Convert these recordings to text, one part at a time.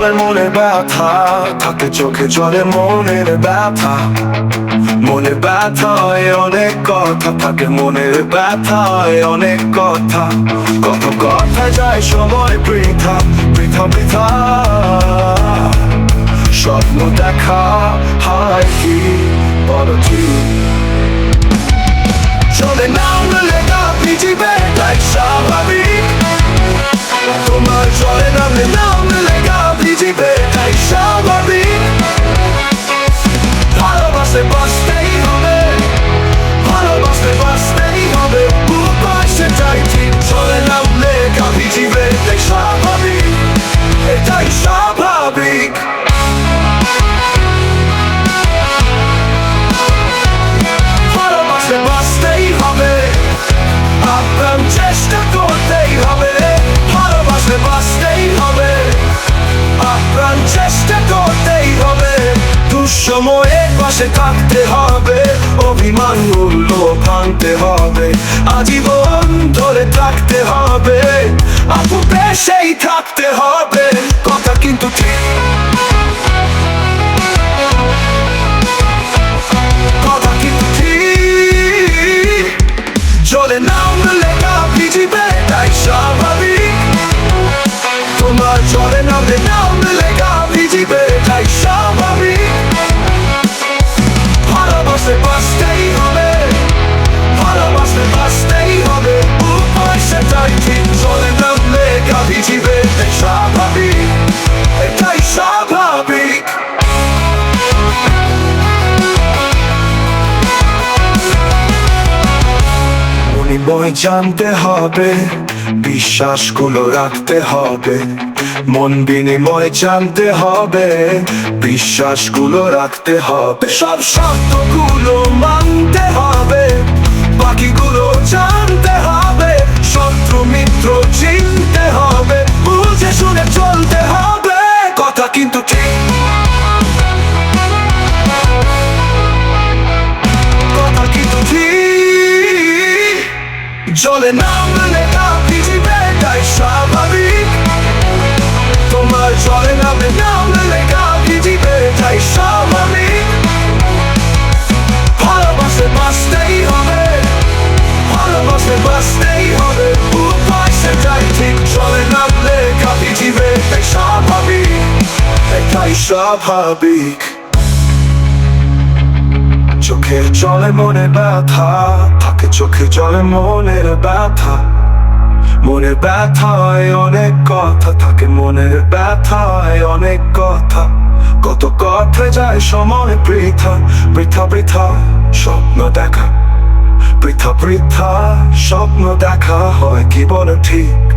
ব্যথা, থাকে চোখে জলে মনের ব্যথা। মনে ব্যথায় অনেক কথা, থাকে মনের ব্যথায় অনেক কথা। কত কথা যায় সময় পৃথা পৃথা পৃথা স্বপ্ন দেখা দুঃসময়ে পাশে থাকতে হবে, অভিমান মূল্য ভাঙতে হবে, আজীবন ধরে থাকতে হবে আপু পেশেই থাকতে হবে, কথা কিন্তু ঠিক। কথা কিন্তু ঠিক। চলে নাম লেখা পৃথিবী তাই স্বাভাবিক। তোমার চলে নামে নাম মনিময় জানতে হবে, বিশ্বাসগুলো রাখতে হবে। মন বিনিময় জানতে হবে, বিশ্বাসগুলো রাখতে হবে। সব শব্দগুলো মানতে হবে, বাকিগুলো জানতে হবে। শত্রু, মিত্র চিনতে হবে, বুঝে শুনে চলতে হবে। কথা কিন্তু ঠিক জলে নাম লেখা পৃথিবী তাই স্বাভাবিক। তোমার জলে নামে নাম লেখা পৃথিবী তাই স্বাভাবিক। ভালোবাসে বাঁচতেই হবে, ভালোবাসে বাঁচতেই হবে। উপায় সেটাই ঠিক, চলে নাম লেখা পৃথিবী তাই স্বাভাবিক এটাই স্বাভাবিক। চোখের জলে মনে ব্যথা, থাকে চোখের জলে মনের ব্যথা। মনের ব্যথায় অনেক কথা, থাকে মনের ব্যথায় অনেক কথা। কত কথা যায় সময় বৃথা বৃথা বৃথা স্বপ্ন দেখা। বৃথা বৃথা স্বপ্ন দেখা, হয় কি বলো ঠিক?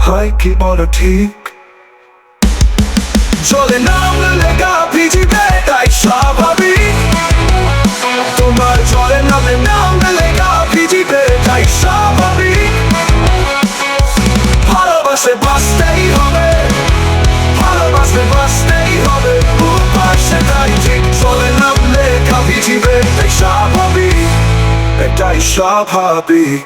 হয় কি বলো ঠিক? চলে নাম লেখা পৃথিবী ভালোবাসে বাঁচতেই হবে। ভালোবাসে বাঁচতেই হবে। উপায় সেটাই ঠিক। চলে নাম লেখা পৃথিবী তাই স্বাভাবিক। এটাই স্বাভাবিক।